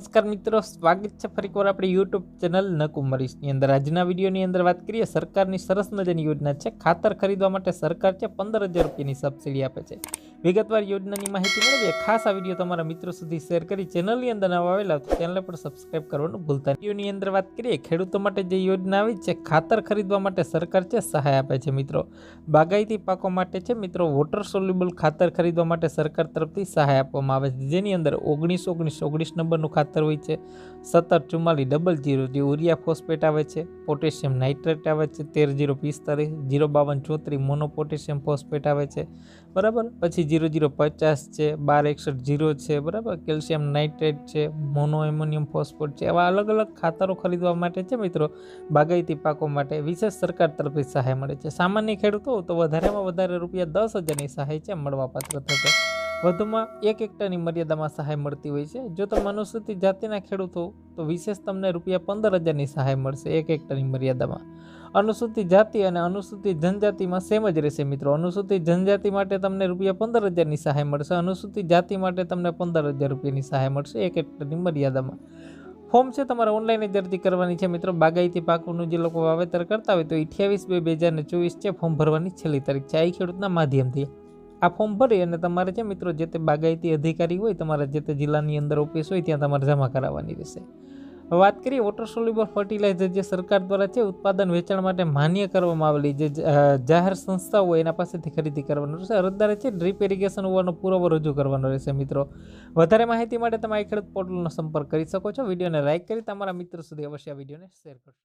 નમસ્કાર મિત્રો, સ્વાગત છે ફરી એકવાર આપણી યુટ્યુબ ચેનલ નકુમરીશની અંદર. આજના વિડીયોની અંદર વાત કરીએ, સરકારની સરસ મજાની યોજના છે. ખાતર ખરીદવા માટે સરકાર છે, પંદર હજાર રૂપિયાની સબસિડી આપે છે. વિગતવાર યોજનાની માહિતી મેળવીએ. ખાસ આ વીડિયો તમારા મિત્રો સુધી શેર કરી ચેનલની અંદર નવા આવેલા ચેનલ પણ સબસ્ક્રાઇબ કરવાનું ભૂલતા. વિડીયોની અંદર વાત કરીએ, ખેડૂતો માટે જે યોજના આવી છે, ખાતર ખરીદવા માટે સરકાર છે, સહાય આપે છે મિત્રો. બાગાયતી પાકો માટે છે મિત્રો વોટર સોલ્યુબલ ખાતર ખરીદવા માટે સરકાર તરફથી સહાય આપવામાં આવે છે. જેની અંદર ઓગણીસ ઓગણીસ ઓગણીસ નંબરનું ખાતર હોય છે. સત્તર ચુમ્માલીસ ડબલ જીરો જે ઉરિયા ફોસ્ફેટ આવે છે પોટેશિયમ નાઇટ્રેટ આવે છે, તેર જીરો પિસ્તાલીસ, જીરો બાવન ચોત્રીસ મોનો પોટેશિયમ ફોસ્ફેટ આવે છે, બરાબર? પછી જીરો જીરો પચાસ છે, બાર એકસઠ જીરો છે, બરાબર? કેલ્શિયમ નાઇટ્રેટ છે, મોનો એમોનિયમ ફોસ્ફેટ છે એવા અલગ અલગ ખાતરો ખરીદવા માટે છે મિત્રો, બાગાયતી પાકો માટે વિશેષ સરકાર તરફથી સહાય મળે છે. સામાન્ય ખેડૂતો તો વધારેમાં વધારે રૂપિયા દસ હજારની સહાય છે, મળવાપાત્ર થશે. વધુમાં એક હેક્ટરની મર્યાદામાં સહાય મળતી હોય છે. જો તમે અનુસૂચિત જાતિના ખેડૂત હો તો વિશેષ તમને રૂપિયા પંદર હજારની સહાય મળશે એક હેક્ટરની મર્યાદામાં. અનુસૂચિત જાતિ અને અનુસૂચિત જનજાતિમાં સેમ જ રહેશે મિત્રો. અનુસૂચિત જનજાતિ માટે તમને રૂપિયા પંદર હજારની સહાય મળશે. અનુસૂચિત જાતિ માટે તમને પંદર હજાર રૂપિયાની સહાય મળશે એક હેક્ટરની મર્યાદામાં. ફોર્મ છે તમારે ઓનલાઈન જ અરજી કરવાની છે મિત્રો. બાગાયતી પાકોનું જે લોકો વાવેતર કરતા હોય તો અઠ્યાવીસ બે બે હજાર ચોવીસ છે. ફોર્મ ભરવાની છેલ્લી તારીખ છે. આ ખેડૂતના માધ્યમથી. આ ફોર્મ ભરી અને તમારે છે મિત્રો જે તે બાગાયતી અધિકારી હોય, તમારા જે તે જિલ્લાની અંદર ઓફિસ હોય, ત્યાં તમારે જમા કરાવવાની રહેશે. વાત કરીએ વોટર સોલ્યુબલ ફર્ટિલાઇઝર જે સરકાર દ્વારા છે, ઉત્પાદન વેચાણ માટે માન્ય કરવામાં આવેલી જે જાહેર સંસ્થાઓ હોય, એના પાસેથી ખરીદી કરવાનું રહેશે. અરજદારે છે ડ્રીપ ઇરિગેશન હોવાનો પુરાવો રજૂ કરવાનો રહેશે, મિત્રો. વધારે માહિતી માટે તમે આ ખેડૂત પોર્ટલનો સંપર્ક કરી શકો છો. વિડીયોને લાઇક કરી તમારા મિત્રો સુધી અવશ્ય વિડીયોને શેર કરજો.